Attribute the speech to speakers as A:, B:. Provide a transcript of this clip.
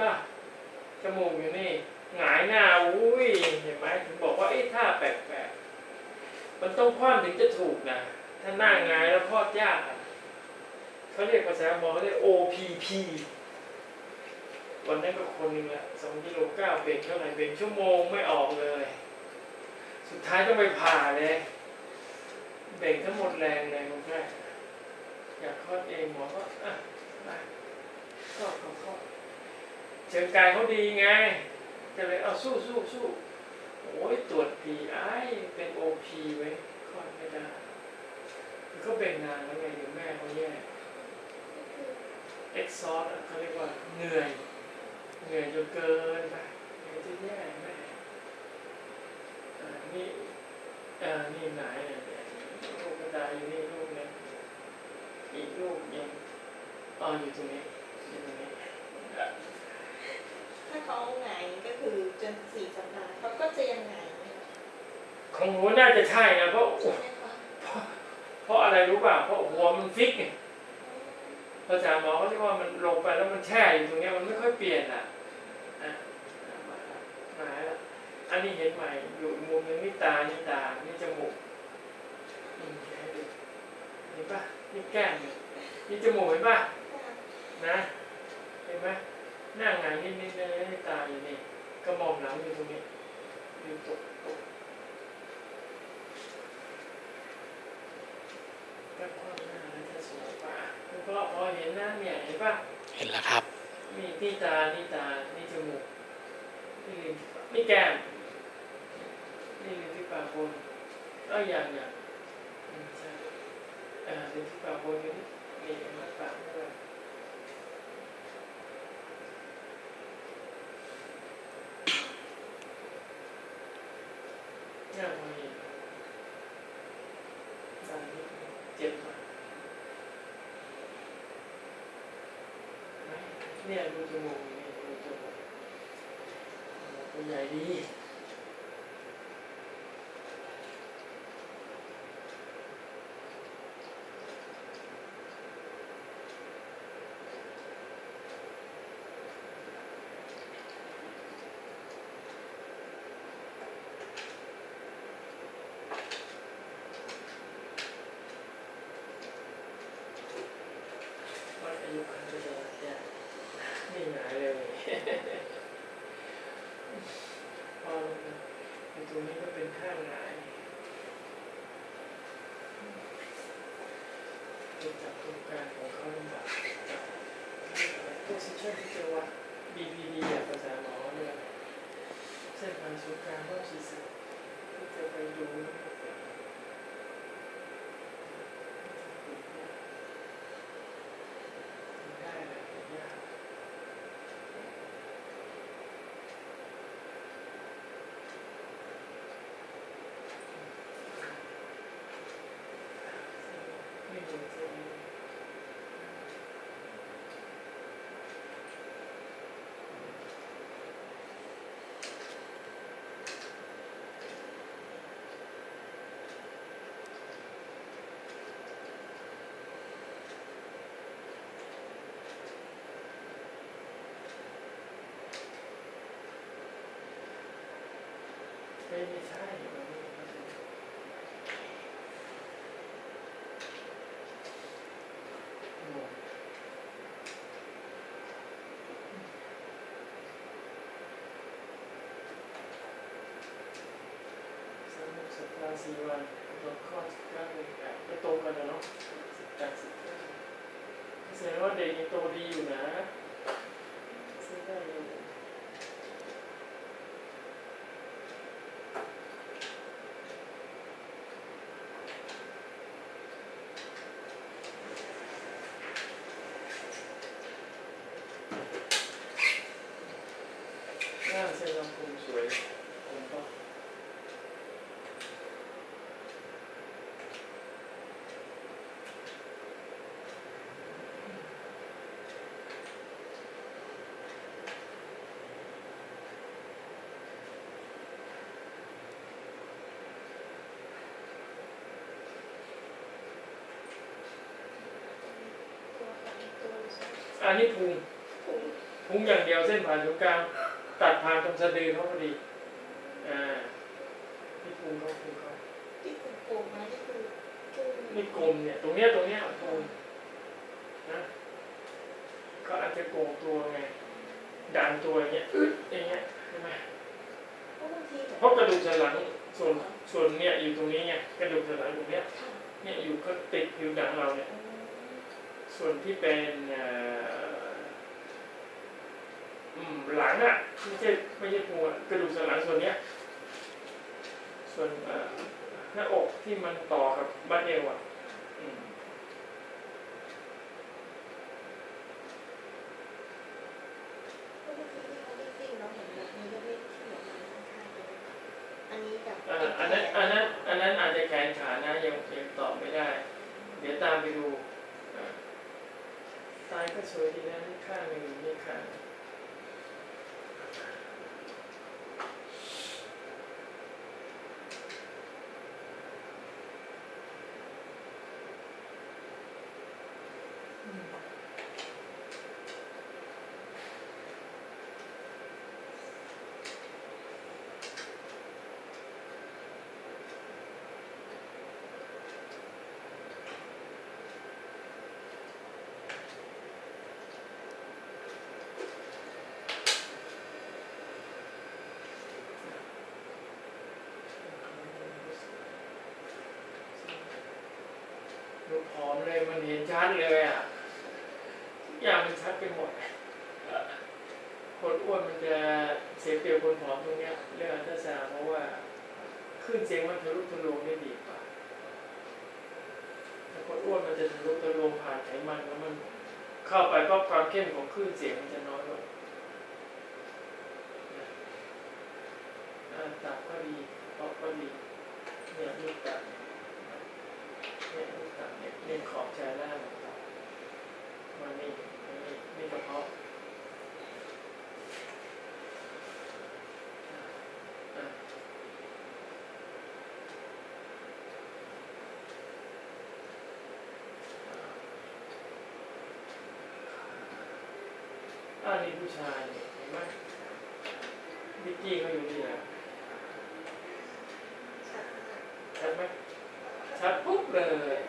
A: ป่ะจมูกอยู่นี่หงายหน้าอุ้ยเห็นไหมถึงบอกว่าไอ้ท่าแปลกๆมันต้องคว่ำถึงจะถูกนะถ้าหน้าหงายแล้วคลอดยากเขาเรียกภาษาหมอเขาเรียก OPP วันนั้นก็คนหนึ่งละสองกิโลเก้าเบรกเท่าไหร่เบรกชั่วโมงไม่ออกเลย สุดท้ายต้องไปผ่าเลยเบรกทั้งหมดแรงเลยคนแรกอยากคลอดเองหมอก็อะไปคลอดคลอด เชิงกายเขาดีไงก็เลยเอาสู้สู้สู้โอ้ยตรวจพีไอเป็นโอพีไว้คลอดไม่ได้คือเขาเป็นงานแล้วไงเดี๋ยวแม่เขาแย่เอ็กซอร์เขาเรียกว่าเหนื่อยเหนื่อยจนเกินไปเหนื่อยจะแย่แม่อ่านี่อ่านี่ไหนเนี่ยลูกกระดาอยู่นี่ลูกหนึงอีกลูกยังอ๋ออยู่ตรงนี้อยู่ตรงนี้
B: ถ้าเขาหงายก็คือจนสี่สัปดาห์เขาก็จะยังหงายไหมคะ
A: ของหนูน่าจะใช่นะเพราะเพราะอะไรรู้ป่ะเพราะหัวมันฟิกไงภาษาหมอเขาเรียกว่ามันลงไปแล้วมันแช่อยู่ตรงเนี้ยมันไม่ค่อยเปลี่ยนอะอะอะมาแล้วมาแล้วอันนี้เห็นใหม่อยู่มุมนึงนี่ตานี่ตานี่จมูกเห็นป่ะนี่แก้มนี่ยนี่จมูกเห็นป่ะนะเห็นไหม หน้าหงายนิดๆเลยนี่ตาอยู่นี่กระหม่อมหลังอยู่ตรงนี้อยู่ตกตกก็ความหน้าแล้วจะสวยป่ะแล้วก็พอเห็นหน้าเนี่ยเห็นป่ะ
C: เห็นแล้วครับ
A: นี่ที่ตานี่ตานี่จมูกนี่ลิ้นนี่แก้มนี่ลิ้นที่ปากบนก็อย่างอย่างอืมใช่อ่าลิ้นที่ปากบนอยู่นี่นี่เห็นไหมปาก ด้วยเนี่ยพอเห็นดันนิดนึงเจ็บมากไหมเนี่ ยดูจมูกนี่ดูจมูกจมูกตัวใหญ่ดีวัดอายุคันเลยเนี่ยนี่หายเลยพอลงมาไอ้ตรงนี้ก็เป็นข้างหงายจับตรงกางของเขาลำบากจับโพสิชันที่จะวัด BPD อะภาษาหมอเนี่ยเส้นผ่านศูนย์กลางรอบศีรษะที่จะไปดูได้แหละยาก ไม่ดูเส้นนี้ ไม่ไม่ใช่มันไม่ใช่งงสามสิบสัปดาห์สี่วันตอนคลอสิบเก้าเดือนแปดก็ตรงกันนะเนาะสิบแปดสิบเก้าแสดงว่าเด็กยังโตดีอยู่นะซื้อได้อยู่หน้าเส้นลำพุงส วยผมก็
B: ตัวของตัว
A: อันนี้พุง
B: ถุง
A: พพุงอย่างเดียวเส้นผ่านศูนย์กลาง ตัดผ่านตรงสะดือเขาพอดีอ่านี่พุงเขาพุงเขา
B: ที่คุณโกงมานี่คือคือ
A: นี่กลมเนี่ย ตรงเนี้ยตรงเนี้ยกลมนะก็อาจจะโกงตัวไงดันตัวอย่างเงี้ยอึดอย่างเงี้ยใช่ไหม
B: เพราะบางทีแบบ
A: เพราะกระดูกสันหลังส่วนส่วนเนี่ยอยู่ตรงนี้ไงกระดูกสันหลังตรงเนี้ย
B: ค่ะ
A: เนี่ยอยู่ก็ติดผิวหนังเราเนี่ย
B: อืม
A: ส่วนที่เป็นเอ่ออืม หลังอะไม่ใช่ไม่ใช่พุงอะกระดูกสันหลังส่วนเนี้ย ส่วนเอ่อหน้าอกที่มันต่อกับบั้นเอวอะอืม
B: เพราะบางทีที่เขาวิ่งๆเราเห็นแบบนี้ก็ไม่ที่ออกมาข้างๆเลยอันนี้แบบ
A: อ่าอันนั้นอันนั้นอันนั้นอาจจะแขนขานะยังยังตอบไม่ได้ เดี๋ยวตามไปดูอ่าตายก็สวยดีนะนี่ข้างหนึ่งนี่ข้าง หนึ่งดูผอมเลยมันเห็นชัดเลยอะทุกอย่างมันชัดไปหมดคนอ้วนมันจะเสียเปรียบคนผอมตรงเนี้ยเรื่องอัลตราซาเพราะว่าขึ้นเสียงมันทะลุทะลวงได้ดีกว่าแต่คนอ้วนมันจะทะลุทะลวงผ่านไขมันแล้วมันเข้าไปก็ความเข้มของคลื่นเสียงมันจะน้อยลงอ่าตับก็ดีเพาะก็ดีเนี่ยลูกตับเนี่ยเนี่ยลูกตับเนี่ยเนี่ยขอบชายล่างของตับมันนี่มันนี่นี่กระเพาะอันนี้ผู้ชายเห็นไหมวิกกี้เขาอยู่นี่แหละชัดไหมชัดปุ๊บเลย